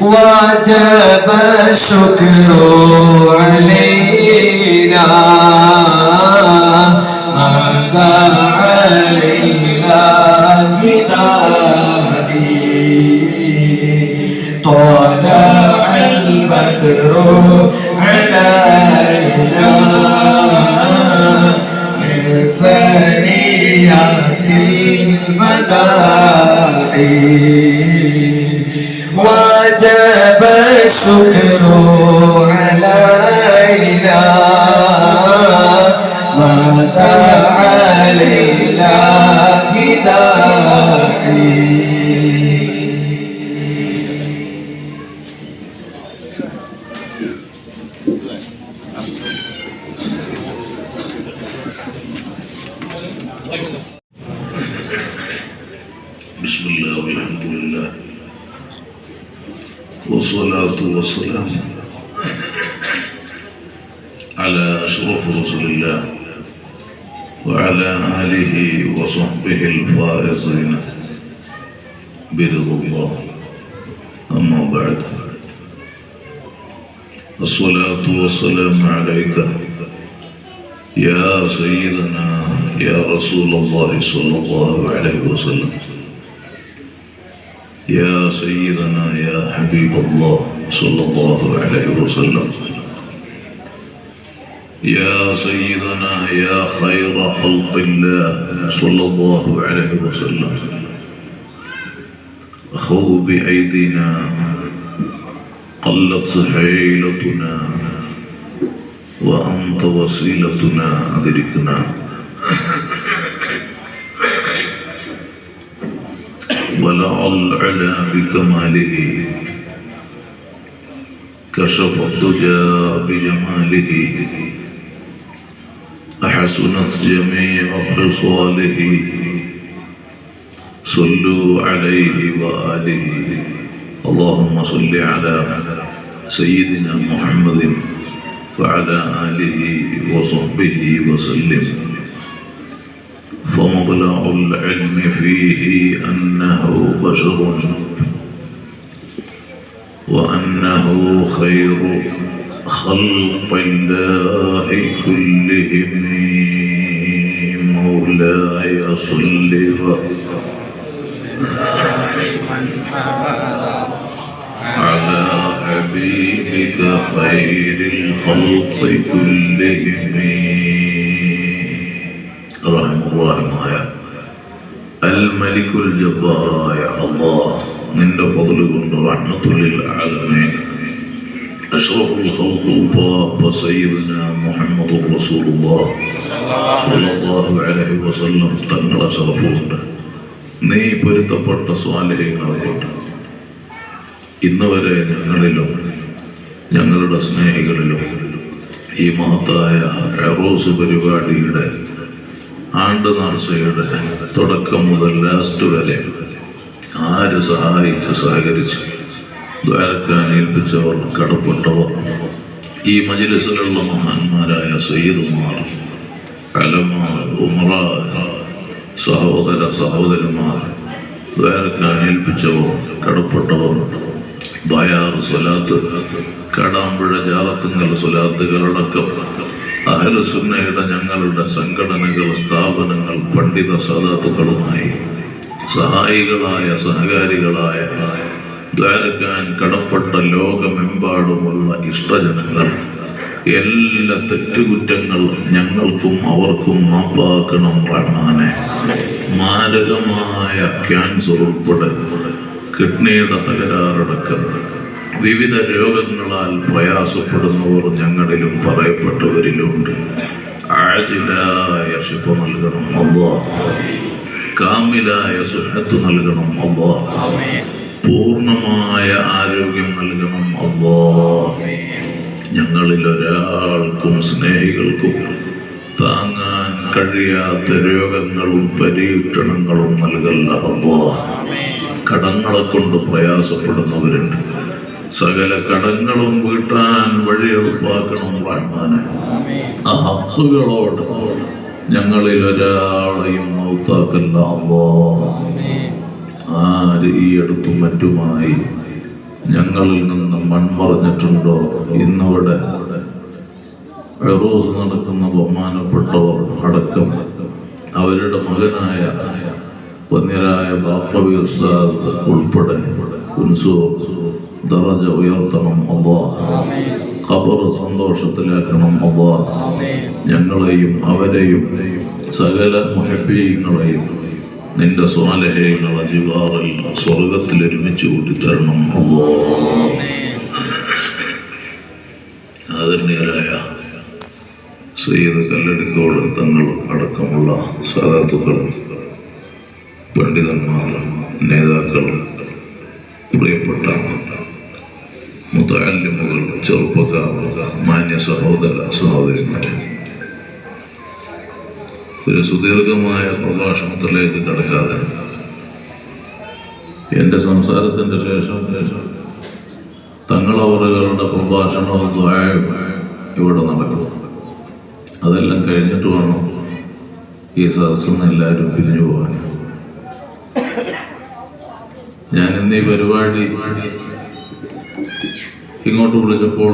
وجب الشكر علينا ماذا علينا بداري طلع البدر علينا من فريات البدر البداء وجب الشكر برضا الله أما بعد الصلاة والسلام عليك يا سيدنا يا رسول الله صلى الله عليه وسلم يا سيدنا يا حبيب الله صلى الله عليه وسلم يا سيدنا يا خير خلق الله صلى الله عليه وسلم خذ بأيدينا قلت سحيلتنا وأنت وسيلتنا أدركنا. ولع العلا بكماله كشف الدجى بجماله. أحسنت جميع خصاله. صلوا عليه وآله. اللهم صل على سيدنا محمد وعلى آله وصحبه وسلم. فمبلغ العلم فيه أنه بشر وأنه خير خلق الله كلهم. مولاي صل على حبيبك خير الخلق كلهم رحمه الله الملك الجبار يا الله من فضل رحمة للعالمين أشرف الخلق باب سيدنا محمد رسول الله صلى الله عليه وسلم تنقل شرفه നീ പൊരുത്തപ്പെട്ട സ്വാലഹ്യങ്ങളെ കൊണ്ട് ഇന്ന് വരെ ഞങ്ങളിലും ഞങ്ങളുടെ സ്നേഹികളിലും ഈ മഹത്തായ എറോസ് പരിപാടിയുടെ ആണ്ട് നേർച്ചയുടെ തുടക്കം മുതൽ ലാസ്റ്റ് വരെ ആര് സഹായിച്ച് സഹകരിച്ച് ദ്വാരക്കാൻ ഏൽപ്പിച്ചവർ കടപ്പെട്ടവർ ഈ മജിലിസിലുള്ള മഹാന്മാരായ സയ്യിദുമാർ കലമാർ ഉമറ സഹോദര സഹോദരന്മാർ വേറെക്കാൻ ഏൽപ്പിച്ചവർ കടപ്പെട്ടവർ ബയാറ് സ്വലാത്ത് കടാമ്പുഴ ജാലത്തുങ്കൽ സ്വലാത്തുകളടക്കം അഹലസുന്നയുടെ ഞങ്ങളുടെ സംഘടനകൾ സ്ഥാപനങ്ങൾ പണ്ഡിത സാധാത്തുക്കളുമായി സഹായികളായ സഹകാരികളായ ദ്വാരക്കാൻ കടപ്പെട്ട ലോകമെമ്പാടുമുള്ള ഇഷ്ടജനങ്ങൾ എല്ലാ തെറ്റുകുറ്റങ്ങളും ഞങ്ങൾക്കും അവർക്കും മാപ്പാക്കണം റഹ്മാനെ മാരകമായ ക്യാൻസർ ഉൾപ്പെടെ കിഡ്നിയുടെ തകരാറടക്കം വിവിധ രോഗങ്ങളാൽ പ്രയാസപ്പെടുന്നവർ ഞങ്ങളിലും പറയപ്പെട്ടവരിലുണ്ട്. ആജിലായ ശിഫ നൽകണം അള്ളാ. കാമിലായ സുഹത്ത് നൽകണം അള്ളാ. പൂർണമായ ആരോഗ്യം നൽകണം അള്ളാ. ഞങ്ങളിൽ ഒരാൾക്കും സ്നേഹികൾക്കും താങ്ങാൻ കഴിയാത്ത രോഗങ്ങളും പരീക്ഷണങ്ങളും നൽകല്ല കടങ്ങളെ കൊണ്ട് പ്രയാസപ്പെടുന്നവരുണ്ട്. സകല കടങ്ങളും വീട്ടാൻ വഴി എളുപ്പാക്കണം റഹ്മാനെ. ആ ഹത്തുകളോട് ഞങ്ങളിൽ ഒരാളെയും മൗത്താക്കല്ല ആര് ഈ അടുത്തും മറ്റുമായി ഞങ്ങളിൽ നിന്ന് മൺമറഞ്ഞിട്ടുണ്ടോ? ഇന്നിവിടെ നടക്കുന്ന ബഹുമാനപ്പെട്ടവർ അടക്കം അവരുടെ മകനായ വന്യരായ ബാപ്പവി ഉസ്താദ് ഉൾപ്പെടെ ദറജ ഉയർത്തണം അള്ളാ. ഖബർ സന്തോഷത്തിലാക്കണം അള്ളാ. ഞങ്ങളെയും അവരെയും സകല മുഹബീങ്ങളെയും നിന്റെ സ്വാലഹേങ്ങളെ ജിവാറിൽ സ്വർഗത്തിൽ ഒരുമിച്ച് കൂട്ടിത്തരണം അള്ളാ. ആദരണീയരായ സയ്യിദ് കല്ലടിക്കോട് തങ്ങൾ അടക്കമുള്ള സാധാത്തുക്കൾ പണ്ഡിതന്മാർ നേതാക്കൾ പ്രിയപ്പെട്ട മുത്താലിമുകൾ ചെറുപ്പക്കാർ മാന്യ സഹോദര സഹോദരിമാരെ. ഒരു സുദീർഘമായ പ്രഭാഷണത്തിലേക്ക് കടക്കാതെ എന്റെ സംസാരത്തിന്റെ ശേഷം തങ്ങളവറുകളുടെ പ്രഭാഷണവും ദ്വായവും ഇവിടെ നടക്കും അതെല്ലാം കഴിഞ്ഞിട്ട് വേണം ഈ സദസ്സിൽ നിന്ന് എല്ലാവരും പിരിഞ്ഞു പോകാൻ. ഞാൻ ഇന്ന് ഈ പരിപാടി ഇങ്ങോട്ട് വിളിച്ചപ്പോൾ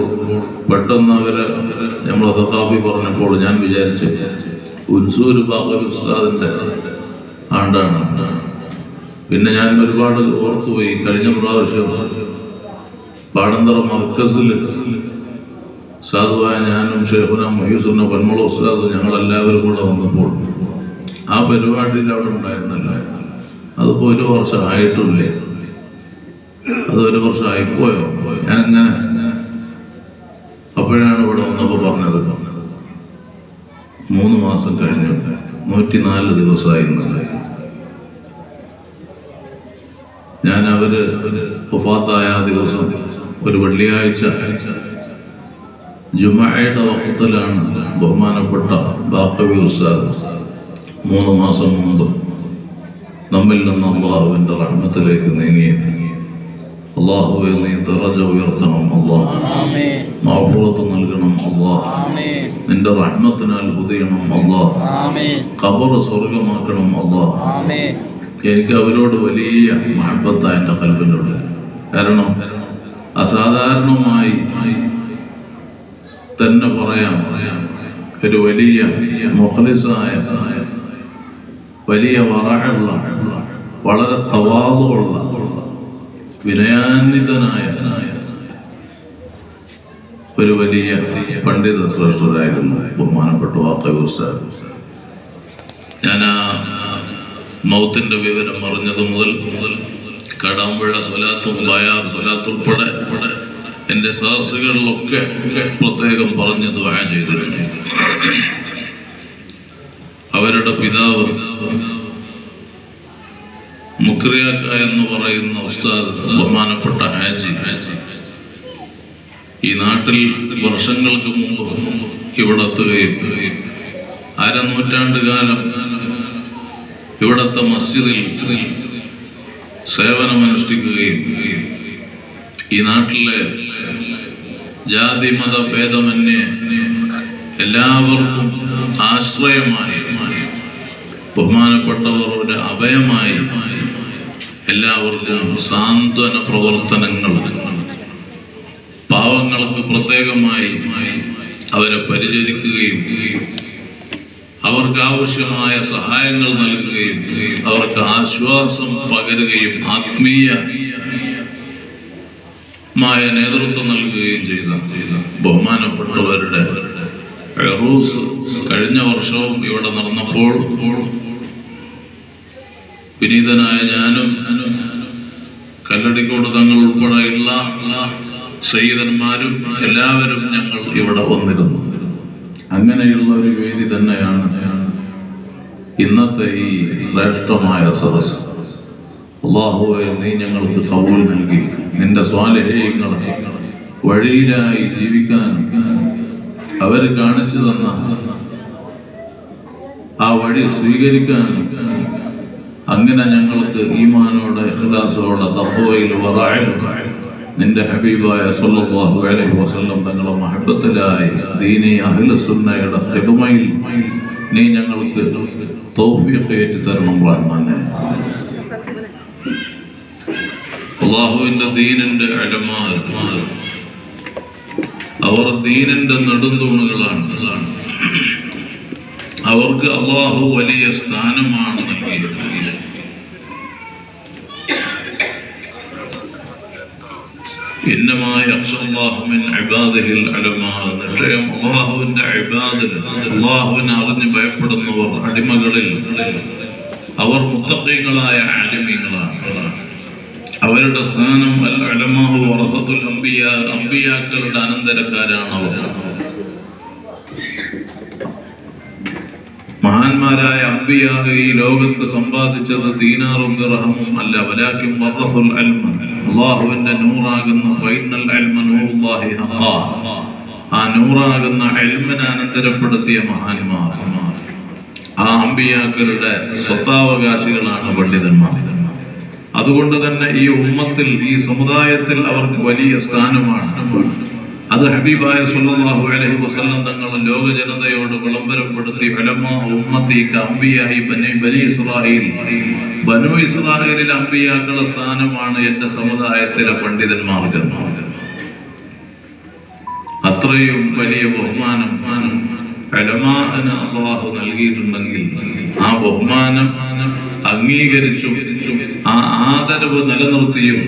പെട്ടെന്ന് അവർ നമ്മൾ അതക്കാപ്പി പറഞ്ഞപ്പോൾ ഞാൻ വിചാരിച്ചു ഉൻസൂർ ബാബ ഉസ്താദിന്റെ ആണ്ടാണ്. പിന്നെ ഞാൻ ഒരുപാട് ഓർത്തുപോയി. കഴിഞ്ഞ പ്രാവശ്യം പാടന്തറ മർക്കസിൽ സാധുവായ ഞാനും ഷെയ്ഖുന മൊഹീസുന്ന പന്മള ഞങ്ങൾ ഞങ്ങളെല്ലാവരും കൂടെ വന്നപ്പോൾ ആ പരിപാടിയിൽ അവിടെ ഉണ്ടായിരുന്നില്ല. അതിപ്പോ ഒരു വർഷം ആയിട്ടില്ലേ അത് ഒരു വർഷം ഞാൻ ഞാനിങ്ങനെ? അപ്പോഴാണ് ഇവിടെ വന്നപ്പോൾ പറഞ്ഞത്. മൂന്ന് മാസം കഴിഞ്ഞു. നൂറ്റിനാല് ദിവസമായി ഞാൻ അവർ ഒഫാത്തായ ആ ദിവസം ഒരു വെള്ളിയാഴ്ച ജുമായയുടെ വക്കത്തിലാണ് ബഹുമാനപ്പെട്ട ബാക്കവി ഉസ്താദ്. മൂന്ന് മാസം മുമ്പ് നമ്മിൽ നിന്ന് അള്ളാഹുവിന്റെ റഹ്മത്തിലേക്ക് നീങ്ങി. അള്ളാഹുവെ നീ തിറജ ഉയർത്തണം അള്ളാഹ് മാഫുറത്ത് നൽകണം അള്ളാഹ് നിന്റെ റഹ്മത്തിനാൽ പുതിയണം അള്ളാഹ് ഖബർ സ്വർഗമാക്കണം അള്ളാഹ് എനിക്ക് അവരോട് വലിയ മഹബത്ത എന്റെ കാരണം അസാധാരണമായി തന്നെ പറയാം. ഒരു വലിയ മുഖലിസായ വലിയ വറയുള്ള വളരെ തവാതുള്ള വിനയാന്വിതനായ ഒരു വലിയ പണ്ഡിത ശ്രേഷ്ഠരായിരുന്നു ബഹുമാനപ്പെട്ട വാക്കവി ഉസ്താദ്. ഞാൻ ആ മൗത്തിന്റെ വിവരം അറിഞ്ഞത് മുതൽ മുതൽ കടാമ്പുഴ സ്വലാത്തും ബയാർ സ്വലാത്തുൾപ്പെടെ എന്റെ സദസ്സുകളിലൊക്കെ പ്രത്യേകം പറഞ്ഞ് ദ്വാ ചെയ്തിരുന്നു അവരുടെ പിതാവ് മുക്രിയാക്ക എന്ന് പറയുന്ന ഉസ്താദ് ബഹുമാനപ്പെട്ട ഹാജി ഈ നാട്ടിൽ വർഷങ്ങൾക്ക് മുമ്പ് ഇവിടെ എത്തുകയും അരനൂറ്റാണ്ട് കാലം ഇവിടത്തെ മസ്ജിദിൽ സേവനമനുഷ്ഠിക്കുകയും ഈ നാട്ടിലെ ജാതി മത ഭേദമന്യേ എല്ലാവർക്കും ആശ്രയമായി. ബഹുമാനപ്പെട്ടവരുടെ അഭയമായി എല്ലാവർക്കും സാന്ത്വന പ്രവർത്തനങ്ങൾ. പാവങ്ങൾക്ക് പ്രത്യേകമായി അവരെ പരിചരിക്കുകയും അവർക്ക് ആവശ്യമായ സഹായങ്ങൾ നൽകുകയും അവർക്ക് ആശ്വാസം പകരുകയും ആത്മീയ മായ നേതൃത്വം നൽകുകയും ചെയ്ത ബഹുമാനപ്പെട്ടവരുടെ റൂസ് കഴിഞ്ഞ വർഷവും ഇവിടെ നടന്നപ്പോൾ വിനീതനായ ഞാനും കല്ലടിക്കോട് തങ്ങൾ ഉൾപ്പെടെയുള്ള സയ്യിദന്മാരും എല്ലാവരും ഞങ്ങൾ ഇവിടെ വന്നിരുന്നു. അങ്ങനെയുള്ള ഒരു വേദി തന്നെയാണ് ഇന്നത്തെ ഈ ശ്രേഷ്ഠമായ സദസ് അള്ളാഹുവെ നീ ഞങ്ങൾക്ക് കൗൽ നൽകി. നിന്റെ സ്വാലഹ്യങ്ങൾ വഴിയിലായി ജീവിക്കാൻ അവർ കാണിച്ചു തന്ന ആ വഴി സ്വീകരിക്കാൻ അങ്ങനെ ഞങ്ങൾക്ക് ഈമാനോടെ ഇഖ്ലാസോടെ തപ്പോയിൽ വറായ നിന്റെ ഹബീബായ സല്ലല്ലാഹു അലൈഹി വസല്ലം തങ്ങളെ മഹബത്തിലായി ദീനി അഹ്ല സുന്നയുടെ ഹെതുമയിൽ നീ ഞങ്ങൾക്ക് തൗഫീഖ് ഏറ്റി തരണം അള്ളാഹുവിന്റെ ദീനിന്റെ അലമാ അവർ ദീനിന്റെ നെടുന്തൂണുകളാണ്. അവർക്ക് അള്ളാഹു വലിയ സ്ഥാനമാണ് നൽകിയത് ഇന്നമായ അക്ഷല്ലാഹുമിൻ ഇബാദിഹിൽ അലമാ നിശ്ചയം അള്ളാഹുവിന്റെ ഇബാദിൽ അള്ളാഹുവിനെ അറിഞ്ഞ് ഭയപ്പെടുന്നവർ അടിമകളിൽ. അവർ മുത്തഖീങ്ങളായ ആലിമീങ്ങളാണ്. അവരുടെ സ്ഥാനം അലമാഹു വറഹത്തുൽ അനന്തരക്കാരാണ് അവർ മഹാന്മാരായ അമ്പിയാക ഈ ലോകത്ത് സമ്പാദിച്ചത് ദീനാറും ദിർഹമും അല്ല വലാക്കും വറസുൽ അൽമ. അള്ളാഹുവിന്റെ നൂറാകുന്ന ഫൈനൽ അൽമ നൂറുല്ലാഹി ഹഖാ. ആ നൂറാകുന്ന അൽമിനെ അനന്തരപ്പെടുത്തിയ മഹാന്മാർ. ആ അമ്പിയാക്കളുടെ സ്വത്താവകാശികളാണ് പണ്ഡിതന്മാർ. അതുകൊണ്ട് തന്നെ ഈ ഉമ്മത്തിൽ ഈ സമുദായത്തിൽ അവർക്ക് വലിയ സ്ഥാനമാണ്. അത് ഹബീബായ സുല്ലാഹു അലഹി വസ്ലം തങ്ങൾ ലോക ജനതയോട് വിളംബരപ്പെടുത്തി ബനു ഇസ്രായേലിൽ അമ്പിയാക്കളുടെ സ്ഥാനമാണ് എന്റെ സമുദായത്തിലെ പണ്ഡിതന്മാർക്ക് അത്രയും വലിയ ബഹുമാനം ഉലമാന് അള്ളാഹു നൽകിയിട്ടുണ്ടെങ്കിൽ ആ ബഹുമാനം അംഗീകരിച്ചു ആ ആദരവ് നിലനിർത്തിയും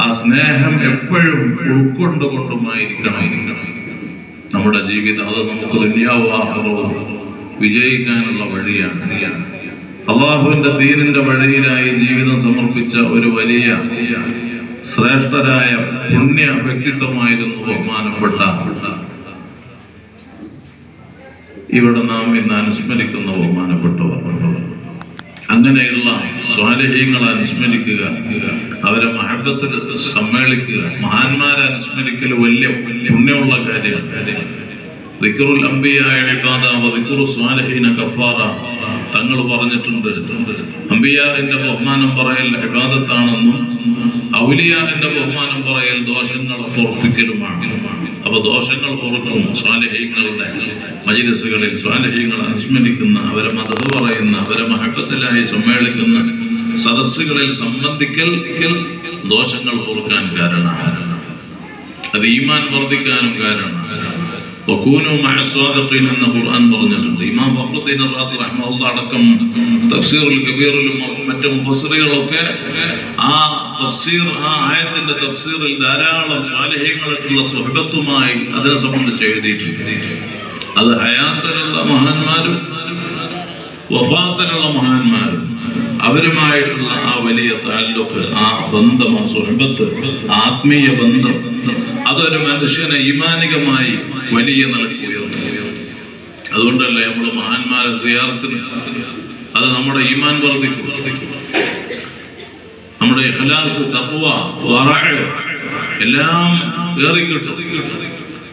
ആ സ്നേഹം എപ്പോഴും ഉൾക്കൊണ്ടുകൊണ്ടുമായിരിക്കണം. നമ്മുടെ ജീവിതം അത് നമുക്ക് ദുന്യാവാഹവും വിജയിക്കാനുള്ള വഴിയാണ്. അള്ളാഹുവിന്റെ ദീനിന്റെ വഴിയിലായി ജീവിതം സമർപ്പിച്ച ഒരു വലിയ ശ്രേഷ്ഠരായ പുണ്യ വ്യക്തിത്വമായിരുന്നു ബഹുമാനപ്പെട്ട ഇവിടെ നാം ഇന്ന് അനുസ്മരിക്കുന്ന ബഹുമാനപ്പെട്ടവർ. അങ്ങനെയുള്ള സ്വാലഹ്യങ്ങളെ അനുസ്മരിക്കുക അവരെ മഹബത്തിൽ സമ്മേളിക്കുക മഹാന്മാരെ അനുസ്മരിക്കൽ വലിയ പുണ്യമുള്ള കാര്യമാണ് ദിക്റുൽ സ്വാലിഹീന കഫാറ തങ്ങൾ പറഞ്ഞിട്ടുണ്ട്. അംബിയാന്റെ ബഹുമാനം പറയൽ ഇബാദത്താണെന്നും ഔലിയാന്റെ ബഹുമാനം പറയൽ ദോഷങ്ങൾ പൊറപ്പിക്കലുമാണ് അപ്പൊ ദോഷങ്ങൾ ഓർക്കും സ്വാലഹീങ്ങളുടെ മജിലസുകളിൽ സ്വാലഹീങ്ങൾ അനുസ്മരിക്കുന്ന അവരെ മതത് പറയുന്ന അവരെ മഹത്വത്തിലായി സമ്മേളിക്കുന്ന സദസ്സുകളിൽ സംബന്ധിക്കൽ ദോഷങ്ങൾ ഓർക്കാൻ കാരണമാണ്. അത് ഈമാൻ വർദ്ധിക്കാനും കാരണമാണ്. എന്ന ഖുർആൻ പറഞ്ഞിട്ടുണ്ട്. ഇമാം ഫഹ്റുദ്ദീൻ റാസി റഹ്മുള്ള അടക്കം തഫ്സീറുൽ കബീറിലും മറ്റു ആ തഫ്സീർ ആ ആയത്തിന്റെ തഫ്സീറിൽ ധാരാളം സ്വാലിഹ്യങ്ങളായിട്ടുള്ള സുഹബത്തുമായി അതിനെ സംബന്ധിച്ച് എഴുതിയിട്ടുണ്ട്. അത് ഹയാത്തിലുള്ള മഹാന്മാരും വഫാത്തിലുള്ള മഹാന്മാരും. അവരുമായിട്ടുള്ള ആ വലിയ താലൂക്ക് ആ ബന്ധം ആ സുഹൃത്ത് ആത്മീയ ബന്ധം അതൊരു മനുഷ്യനെ ഈമാനികമായി വലിയ നിലയ്ക്ക് ഉയർന്നു അതുകൊണ്ടല്ലേ നമ്മൾ മഹാന്മാരെ സിയാർത്തിന് അത് നമ്മുടെ ഈമാൻ വർദ്ധിക്കും. നമ്മുടെ ഇഖ്ലാസ് തപ്പുവ എല്ലാം ഏറിക്കിട്ടും.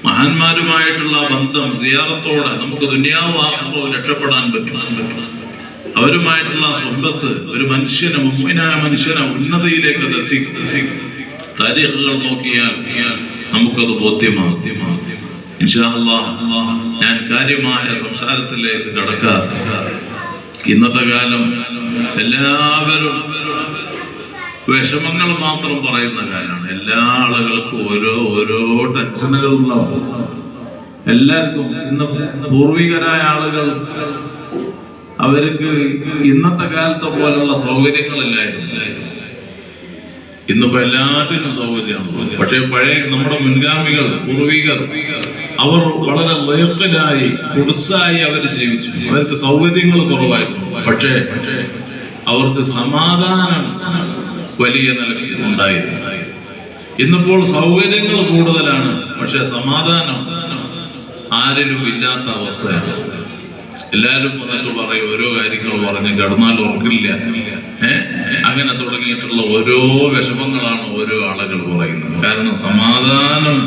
മഹാന്മാരുമായിട്ടുള്ള ബന്ധം സിയാറത്തോടെ നമുക്ക് ദുനിയാവ് രക്ഷപ്പെടാൻ പറ്റും. അവരുമായിട്ടുള്ള സ്വന്തത്ത് ഒരു മനുഷ്യനെ മുമ്പിനായ മനുഷ്യനെ ഉന്നതിയിലേക്ക് അത് എത്തിക്കും താരീഖുകൾ നോക്കിയാൽ നമുക്കത് ബോധ്യമാകും. ഞാൻ കാര്യമായ സംസാരത്തിലേക്ക് കടക്കാതെ ഇന്നത്തെ കാലം എല്ലാവരും വിഷമങ്ങൾ മാത്രം പറയുന്ന കാലമാണ്. എല്ലാ ആളുകൾക്കും ഓരോ ഓരോ ടെൻഷനുകളുണ്ടാവും എല്ലാവർക്കും ഇന്ന് പൂർവികരായ ആളുകൾ അവർക്ക് ഇന്നത്തെ കാലത്തെ പോലുള്ള സൗകര്യങ്ങളില്ലായിരുന്നു. ഇന്നിപ്പോ എല്ലാറ്റിനും സൗകര്യമാണ്. പക്ഷെ പഴയ നമ്മുടെ മുൻഗാമികൾ പൂർവികർ അവർ വളരെ ലയക്കലായി കുടുസായി അവർ ജീവിച്ചു. അവർക്ക് സൗകര്യങ്ങൾ കുറവായിരുന്നു. പക്ഷേ അവർക്ക് സമാധാനം വലിയ നിലയിൽ ഉണ്ടായിരുന്നു. ഇന്നിപ്പോൾ സൗകര്യങ്ങൾ കൂടുതലാണ്. പക്ഷെ സമാധാനം ആരിലും ഇല്ലാത്ത അവസ്ഥയാണ്. എല്ലാവരും വന്നിട്ട് പറയും ഓരോ കാര്യങ്ങൾ പറഞ്ഞ് കിടന്നാൽ ഉറക്കില്ല. അങ്ങനെ തുടങ്ങിയിട്ടുള്ള ഓരോ വിഷമങ്ങളാണ് ഓരോ ആളുകൾ പറയുന്നത്. കാരണം സമാധാനം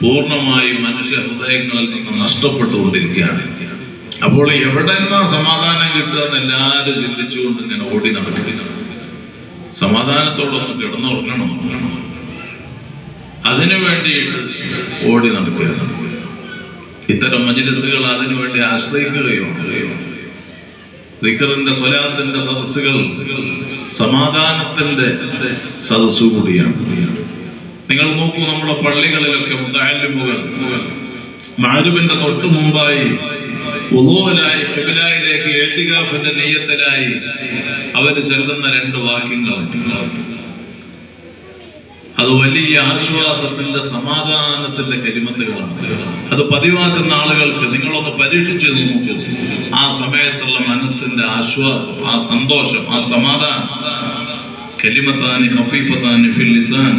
പൂർണമായും മനുഷ്യ ഹൃദയങ്ങളിൽ നിന്ന് നഷ്ടപ്പെട്ടുകൊണ്ടിരിക്കുകയാണ്. അപ്പോൾ എവിടെ നിന്നാ സമാധാനം കിട്ടുക എന്ന് എല്ലാവരും ചിന്തിച്ചുകൊണ്ട് ഇങ്ങനെ ഓടി നടക്കുന്നു സമാധാനത്തോടൊന്ന് കിടന്നുറങ്ങണം. അതിനു വേണ്ടിയിട്ട് ഓടി നടക്കുകയാണ്. ഇത്തരം മജിലിസുകൾ അതിനുവേണ്ടി ആശ്രയിക്കുകയോ ദിക്കറിന്റെ സ്വലാത്തിന്റെ സദസ്സുകൾ സമാധാനത്തിന്റെ സദസ്സു കൂടിയാണ്. നിങ്ങൾ നോക്കൂ നമ്മുടെ പള്ളികളിലൊക്കെ മുത്താലിമുകൾ മാരുവിന്റെ തൊട്ടു മുമ്പായി ഉദൂലായി എഴുത്തികാഫിന്റെ നെയ്യത്തിലായി അവർ ചെല്ലുന്ന രണ്ട് വാക്യങ്ങൾ അത് വലിയ ആശ്വാസത്തിന്റെ സമാധാനത്തിന്റെ കരിമത്തുകളാണ് അത് പതിവാക്കുന്ന ആളുകൾക്ക് നിങ്ങളൊന്ന് പരീക്ഷിച്ച് നോക്കൂ ആ സമയത്തുള്ള മനസ്സിന്റെ ആശ്വാസം ആ സന്തോഷം ആ സമാധാനം കലിമത്താനി ഹഫീഫത്താനി ഫിൽ ലിസാൻ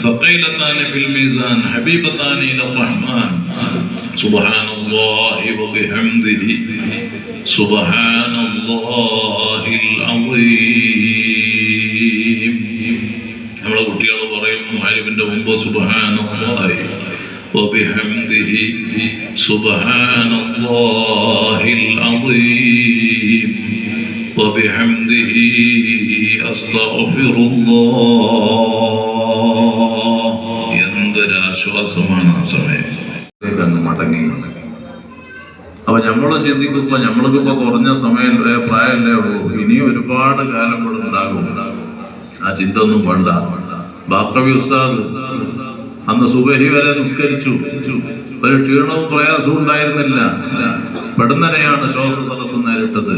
ثقيلتان في الميزان حبيبتان إلى الرحمن سبحان الله وبحمده سبحان الله العظيم മാലിമിന്റെ الله وبحمده سبحان സുബ്ഹാനല്ലാഹിൽ العظيم. وبحمده أستغفر എന്തൊരാശ്വാസമാണ് ആ സമയം അങ്ങ് അപ്പൊ നമ്മൾ ചിന്തിക്കുമ്പോ നമ്മൾക്കിപ്പോ കുറഞ്ഞ സമയം പ്രായമല്ലേ ഉള്ളൂ. ഇനിയും ഒരുപാട് കാലം ഇവിടെ ഉണ്ടാകും. ആ ചിന്ത ഒന്നും വേണ്ട. ബാക്കവി ഉസ്താദ് അന്ന് സുബഹി വരെ നിസ്കരിച്ചു. ഒരു ക്ഷീണവും പ്രയാസവും ഉണ്ടായിരുന്നില്ല. പെടുന്നനെയാണ് ശ്വാസ തടസ്സം നേരിട്ടത്.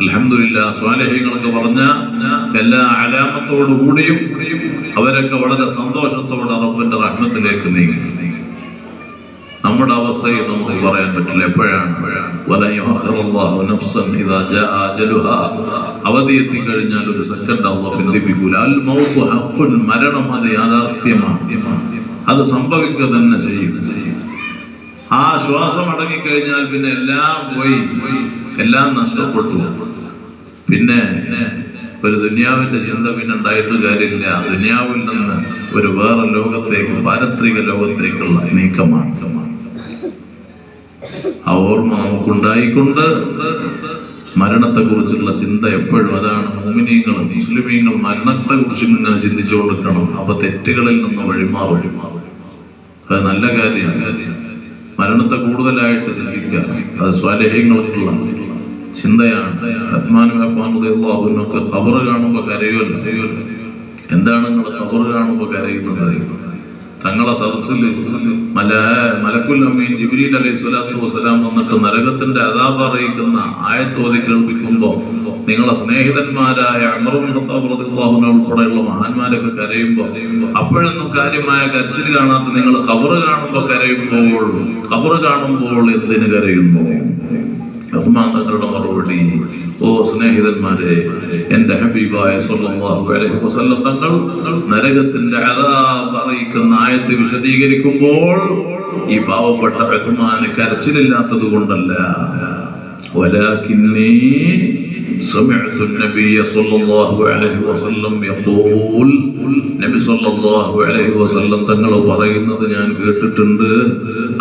അലഹമില്ല സ്വാലഹ്യങ്ങളൊക്കെ പറഞ്ഞ എല്ലാ അലാമത്തോടു കൂടിയും അവരൊക്കെ വളരെ സന്തോഷത്തോടെ റബ്ബിന്റെ അഹ്മത്തിലേക്ക് നീങ്ങി. നമ്മുടെ അവസ്ഥയെ നമുക്ക് പറയാൻ പറ്റില്ല. എപ്പോഴാണ്. അവധി എത്തിക്കഴിഞ്ഞാൽ ഒരു സെക്കൻഡ് അള്ളാഹ് ബന്ധിപ്പിക്കൂല മൗത്ത് മരണം അത് യാഥാർത്ഥ്യമാണ്. അത് സംഭവിക്കുക തന്നെ ചെയ്യും. ആ ശ്വാസം അടങ്ങിക്കഴിഞ്ഞാൽ പിന്നെ എല്ലാം പോയി. എല്ലാം നഷ്ടപ്പെട്ടു. പിന്നെ ഒരു ദുനിയാവിന്റെ ചിന്ത പിന്നെ ഉണ്ടായിട്ട് കാര്യമില്ല. ദുനിയാവിൽ നിന്ന് ഒരു വേറെ ലോകത്തേക്ക് പാരത്രിക ലോകത്തേക്കുള്ള നീക്കമാണ്. ആ ഓർമ്മ നമുക്കുണ്ടായിക്കൊണ്ട് മരണത്തെ കുറിച്ചുള്ള ചിന്ത എപ്പോഴും അതാണ്. മോമിനിയങ്ങൾ മുസ്ലിമീങ്ങൾ മരണത്തെ കുറിച്ച് ഇങ്ങനെ ചിന്തിച്ചു കൊടുക്കണം അപ്പൊ തെറ്റുകളിൽ നിന്ന് വഴിമാ വഴിമാറും. അത് നല്ല കാര്യമാണ്. മരണത്തെ കൂടുതലായിട്ട് ചിന്തിക്കുക. അത് സ്വാലേഹ്യങ്ങൾക്കുള്ള ചിന്തയാണ്. അസ്മാനുക്കെ ഖബറ് കാണുമ്പോൾ കരയുമല്ലോ. എന്താണ് നിങ്ങൾ കബറ് കാണുമ്പോൾ കരയുന്നത്? തങ്ങളെ സദസ്സിൽ മല മലക്കുൽ അമ്മീൻ ജിബ്രീൽ അലൈഹി സ്വലാത്തു വസ്സലാം വന്നിട്ട് നരകത്തിന്റെ അതാപ് അറിയിക്കുന്ന ആയത്തോതി കേൾപ്പിക്കുമ്പോൾ നിങ്ങളെ സ്നേഹിതന്മാരായ അമറും ഉൾപ്പെടെയുള്ള മഹാന്മാരൊക്കെ കരയുമ്പോൾ അപ്പോഴൊന്നും കാര്യമായ കരച്ചിൽ കാണാത്ത നിങ്ങൾ കബറ് കാണുമ്പോൾ കരയുമ്പോൾ കബറ് കാണുമ്പോൾ എന്തിന് കരയുന്നു? ബഹുമാനത്തിലുള്ള മറുപടി. ഓ സ്നേഹിതന്മാരെ എന്റെ ഹബീബായ വസല്ലം തങ്ങൾ നരകത്തിന്റെ അതാബ് അറിയിക്കുന്ന ആയത്ത് വിശദീകരിക്കുമ്പോൾ ഈ പാവപ്പെട്ട ബഹുമാന് കരച്ചിലില്ലാത്തത് കൊണ്ടല്ല. سمعت النبي صلى الله عليه وسلم يقول നബി സല്ലല്ലാഹു അലൈഹി വസല്ലം തങ്ങൾ പറയുന്നത് ഞാൻ കേട്ടിട്ടുണ്ട്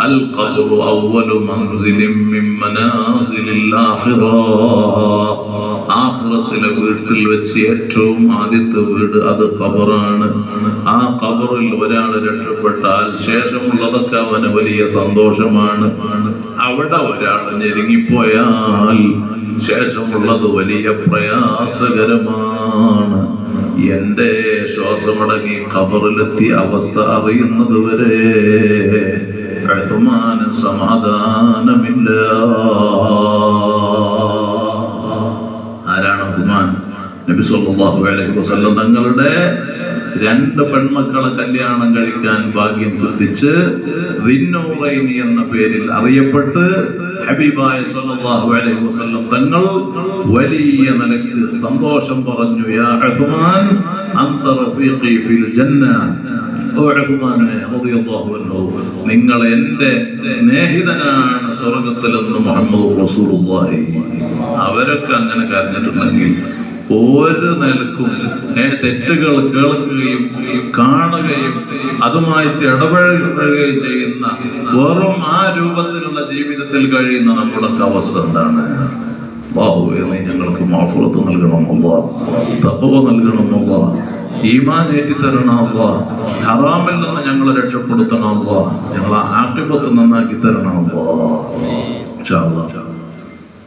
അൽ ഖബ്റു അവ്വലു മൻസിലിൻ മിൻ മനാസിലിൽ ആഖിറ ആഖിറത്തിലെ വീട്ടിൽ വെച്ച് ഏറ്റവും ആദ്യത്തെ വീട് അത് ഖബറാണ് ആ ഖബറിൽ ഒരാൾ രക്ഷപ്പെട്ടാൽ ശേഷമുള്ളതൊക്കെ അവന് വലിയ സന്തോഷമാണ് അവിടെ ഒരാൾ ഞെരുങ്ങിപ്പോയാൽ ശേഷമുള്ളത് വലിയ പ്രയാസകരമാണ്. എന്റെ ശ്വാസമടങ്ങി കബറിലെത്തിയ അവസ്ഥ അറിയുന്നത് വരെ ഉസ്മാന് സമാധാനമില്ല. ആരാണ് ഉസ്മാൻ നബി സല്ലല്ലാഹു അലൈഹി വസല്ലം തങ്ങളുടെ രണ്ട് പെൺമക്കളെ കല്യാണം കഴിക്കാൻ ഭാഗ്യം സിദ്ധിച്ച് റിന്നൂറൈനി എന്ന പേരിൽ അറിയപ്പെട്ട് ഹബീബായ സല്ലല്ലാഹു അലൈഹി വസല്ലം തങ്ങൾ വലിയ നിലയ്ക്ക് സന്തോഷം പറഞ്ഞു യാ ഉസ്മാൻ അന്ത റഫീഖി ഫിൽ ജന്ന ഓ ഉസ്മാനെ റളിയല്ലാഹു അൻഹു നിങ്ങൾ എന്റെ സ്നേഹിതനാണ് സ്വർഗത്തിലെന്ന് മുഹമ്മദ് റസൂലുള്ളാഹി. അവരൊക്കെ അങ്ങനെ കരഞ്ഞിട്ടുണ്ടെങ്കിൽ ഒരു നിലക്കും തെറ്റുകൾ കേൾക്കുകയും കാണുകയും അതുമായിട്ട് ഇടപഴകുകയും ചെയ്യുന്ന വെറും ആ രൂപത്തിലുള്ള ജീവിതത്തിൽ കഴിയുന്ന നമ്മുടെ അവസ്ഥ എന്താണ്? അല്ലാഹുവേ നീ ഞങ്ങൾക്ക് മാഫുറത്ത് നൽകണമല്ല അല്ലാ നൽകണമല്ല ഈമാൻ ഏറ്റിത്തരണമല്ല ഹറാമിൽ നിന്ന് ഞങ്ങളെ രക്ഷപ്പെടുത്തണമല്ല ഞങ്ങളെ ആട്ടിപ്പത്ത് നന്നാക്കി തരണമല്ല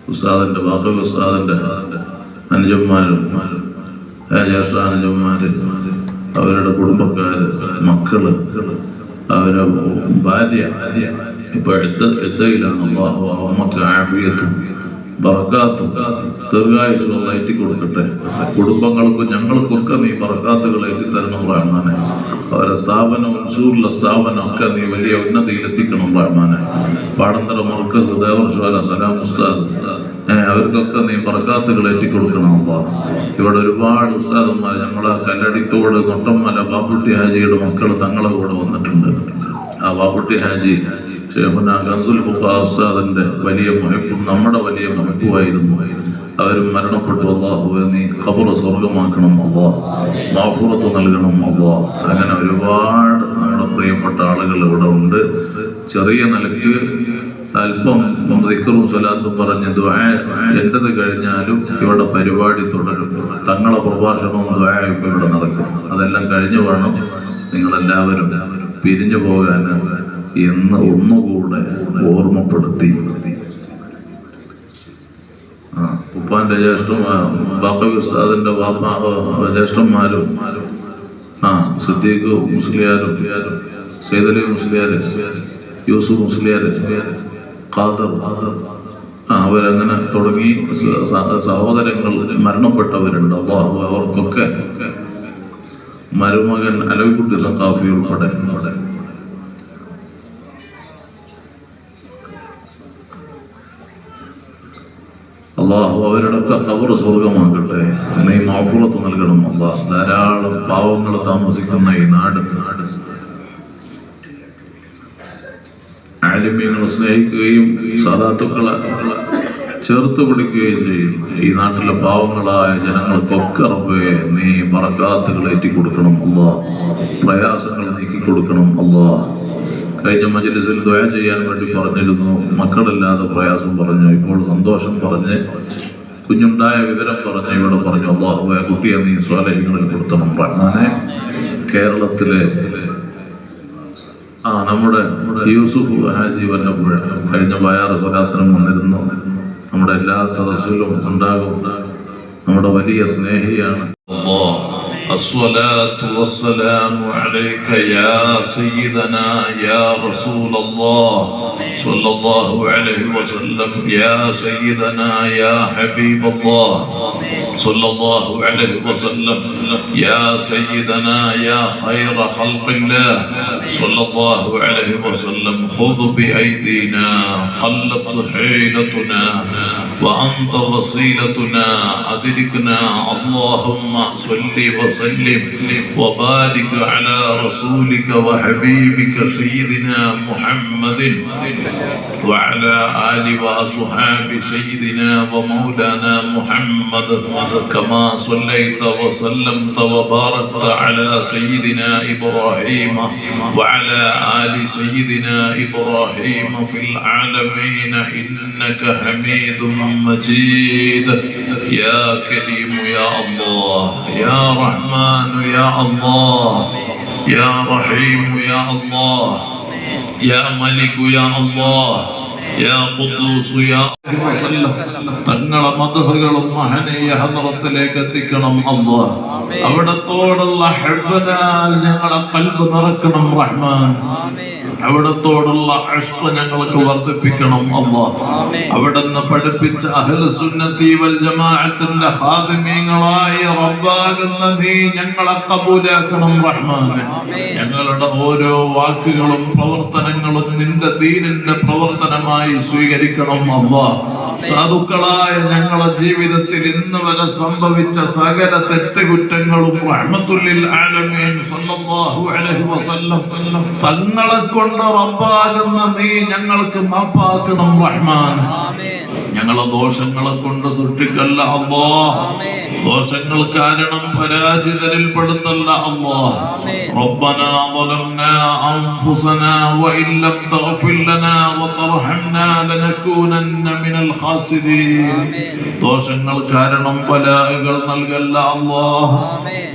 ഉസ്താദിന്റെ ബാക്കി ഉസ്താദിന്റെ അനുജന്മാരും ജ്യേഷ്ഠ അനുജന്മാര് അവരുടെ കുടുംബക്കാർ മക്കൾ അവരെ ഭാര്യ. ഇപ്പൊ എത്ത എത്തയിലാണ് അമ്മയ്ക്ക് ആഫിയത്തും ബറക്കാത്തും ദീർഘായുസുള്ള എത്തി കൊടുക്കട്ടെ. കുടുംബങ്ങൾക്കും ഞങ്ങൾക്കൊക്കെ നീ ബറക്കാത്തുകൾ എത്തി തരണം റഹ്മാനെ. അവരെ സ്ഥാപനം ഉസൂറിലെ സ്ഥാപനം ഒക്കെ നീ വലിയ ഉന്നതിയിൽ എത്തിക്കണം റഹ്മാനെ. പാടന്തര മുറുക്കസ് ദേവർഷോല സലാം ഉസ്താദ് അവർക്കൊക്കെ നീ പറക്കാത്തുകൾ എത്തി കൊടുക്കണം അള്ളാ. ഇവിടെ ഒരുപാട് ഉസ്താദന്മാർ ഞങ്ങളെ കല്ലടിക്കോട് നൊട്ടമ്മല ബാപ്പുട്ടി ഹാജിയുടെ മക്കൾ തങ്ങളെ കൂടെ വന്നിട്ടുണ്ട്. ആ ബാപ്പുട്ടി ഹാജി ഷേഖുന ഗൻസുൽ ബുഖാ ഉസ്താദിന്റെ വലിയ മുഹപ്പും നമ്മുടെ വലിയ മുഹപ്പുമായിരുന്നു അവരും മരണപ്പെട്ടു. അള്ളാഹു നീ ഖബർ സ്വർഗമാക്കണം അള്ളാ മാഫൂറത്ത് നൽകണം അള്ളാ അങ്ങനെ ഒരുപാട് നമ്മുടെ പ്രിയപ്പെട്ട ആളുകൾ ഇവിടെ ഉണ്ട്. ചെറിയ നിലയ്ക്ക് അല്പം ദിക്കറും സ്വലാത്തും പറഞ്ഞ് എന്റെത് കഴിഞ്ഞാലും ഇവിടെ പരിപാടി തുടരും. തങ്ങളെ പ്രഭാഷണവും ദ്വായും ഇവിടെ നടക്കും. അതെല്ലാം കഴിഞ്ഞു വേണം നിങ്ങളെല്ലാവരും പിരിഞ്ഞു പോകാൻ. എന്ന് ഒന്നുകൂടെ ഓർമ്മപ്പെടുത്തി. ഉപ്പാന്റെ ജ്യേഷ്ഠം ബാപ്പ ഉസ്താദിന്റെ വാപ്പ ജ്യേഷ്ഠന്മാരും ആ സിദ്ദീഖ് മുസ്ലിയാരും സൈദലി മുസ്ലിയാര് യൂസുഫ് മുസ്ലിയാര് ഖാദർ ആ അവരങ്ങനെ തുടങ്ങി. സഹോദരങ്ങൾ മരണപ്പെട്ടവരുണ്ട്. അള്ളാഹു അവർക്കൊക്കെ മരുമകൻ അലവിക്കുട്ടി സഖാഫി ഉൾപ്പെടെ. അള്ളാഹു അവരുടെയൊക്കെ കബർ സ്വർഗമാക്കട്ടെ അങ്ങനെ ഈ മാഫുളത്ത് നൽകണം. അള്ളാഹ് ധാരാളം പാവങ്ങൾ താമസിക്കുന്ന ഈ നാട്. നാട് ആലിമ്യങ്ങളെ സ്നേഹിക്കുകയും സാധാത്തുക്കളെ ചേർത്ത് പിടിക്കുകയും ചെയ്യും ഈ നാട്ടിലെ പാവങ്ങളായ ജനങ്ങൾക്കൊക്കെ റബ്ബേ നീ മറക്കാത്തുകൾ ഏറ്റി കൊടുക്കണം പ്രയാസങ്ങൾ നീക്കി കൊടുക്കണം അല്ലാ കഴിഞ്ഞ മജലിസിൽ ദ്വയ ചെയ്യാൻ വേണ്ടി പറഞ്ഞിരുന്നു. മക്കളില്ലാതെ പ്രയാസം പറഞ്ഞു. ഇപ്പോൾ സന്തോഷം പറഞ്ഞ് കുഞ്ഞുണ്ടായ വിവരം പറഞ്ഞ് ഇവിടെ പറഞ്ഞു അള്ളാഹുവെ കുട്ടിയെ നീ സ്വാലഹികളിൽ കൊടുത്തണം റഹ്മാനെ കേരളത്തിലെ ആ നമ്മുടെ യൂസുഫ് ഹാജി വല്ലപ്പുഴ കഴിഞ്ഞ വയാറ് സ്വരാത്രം വന്നിരുന്നു. നമ്മുടെ എല്ലാ സദസ്സിലും ഉണ്ടാകും. നമ്മുടെ വലിയ സ്നേഹിയാണ്. الصلاة والسلام عليك يا سيدنا يا رسول الله صلى الله عليه وسلم يا سيدنا يا حبيب الله صلى الله عليه وسلم يا سيدنا يا خير خلق الله صلى الله عليه وسلم. خذ بأيدينا قلت صحيلتنا وأنت وصيلتنا أدركنا اللهم صل وسلم. وبارك على رسولك وحبيبك سيدنا محمد. وعلى آل وأصحاب سيدنا ومولانا محمد. كما صليت وسلمت وباركت على سيدنا إبراهيم وعلى آل سيدنا إبراهيم في العالمين إنك حميد مجيد. يا كريم يا الله يا رحمن يا الله. يا رحيم يا الله. يا ملك يا الله. തങ്ങളെ മധുഹകളും മഹനീയ ഹദറത്തിലേക്ക് എത്തിക്കണം അല്ലാ അവിടത്തോടുള്ള ഹബ്ബനാൽ ഞങ്ങളെ കൽബ് നിറക്കണം റഹ്മാൻ. അവിടത്തോടുള്ള അഷ്പ ഞങ്ങൾക്ക് വർദ്ധിപ്പിക്കണം അല്ലാ അവിടുന്ന് പഠിപ്പിച്ച ജമാഅത്തിന്റെ ഖാദിമീങ്ങളായ റബ്ബാകുന്ന നീ ഞങ്ങളെ കബൂലാക്കണം റഹ്മാനെ. ഞങ്ങളുടെ ഓരോ വാക്കുകളും പ്രവർത്തനങ്ങളും നിന്റെ ദീനിന്റെ പ്രവർത്തനമായി സ്വീകരിക്കണം അല്ലാ സാധുക്കളായ ഞങ്ങളെ ജീവിതത്തിൽ ഇന്ന് വരെ സംഭവിച്ച സകല തെറ്റുകുറ്റങ്ങളും റഹ്മത്തുല്ലിൽ ആലമീൻ സല്ലല്ലാഹു അലൈഹി വസല്ലം തങ്ങളെ കൊണ്ട് റബ്ബാകുന്ന നീ ഞങ്ങൾക്ക് മാപ്പാക്കണം റഹ്മാൻ ഞങ്ങളെ ദോഷങ്ങളെ കൊണ്ട് സൃഷ്ടിക്കല്ല അല്ലാ ദോഷങ്ങൾ കാരണം പരാജിതരിൽ പെടുത്തല്ല അല്ലാ ربنا ظلمنا أنفسنا وإن لم تغفر لنا وترحمنا അന്ന ലനകൂനന്ന മിനൽ ഖാസിരീൻ ദോഷങ്ങൾ കാരണം ബലാഹകൾ നൽകല്ല അല്ലാഹ്.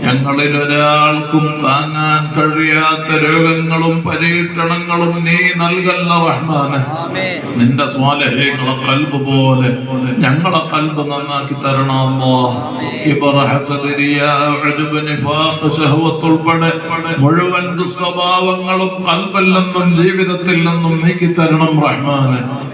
ഞങ്ങളിൽ ഒരാൾക്കും താങ്ങാൻ കഴിയാത്ത രോഗങ്ങളും പരീക്ഷണങ്ങളും നീ നൽകല്ല റഹ്മാനെ. നിന്റെ സ്വാലഹ്യങ്ങളെ കൽബ് പോലെ ഞങ്ങളെ കൽബ് നന്നാക്കി തരണം അല്ലാഹ്. നിഫാഖ് മുഴുവൻ ദുസ്വഭാവങ്ങളും കൽബല്ലെന്നും ജീവിതത്തിൽ നിന്നും നീക്കി തരണം റഹ്മാൻ റഹ്മാനെ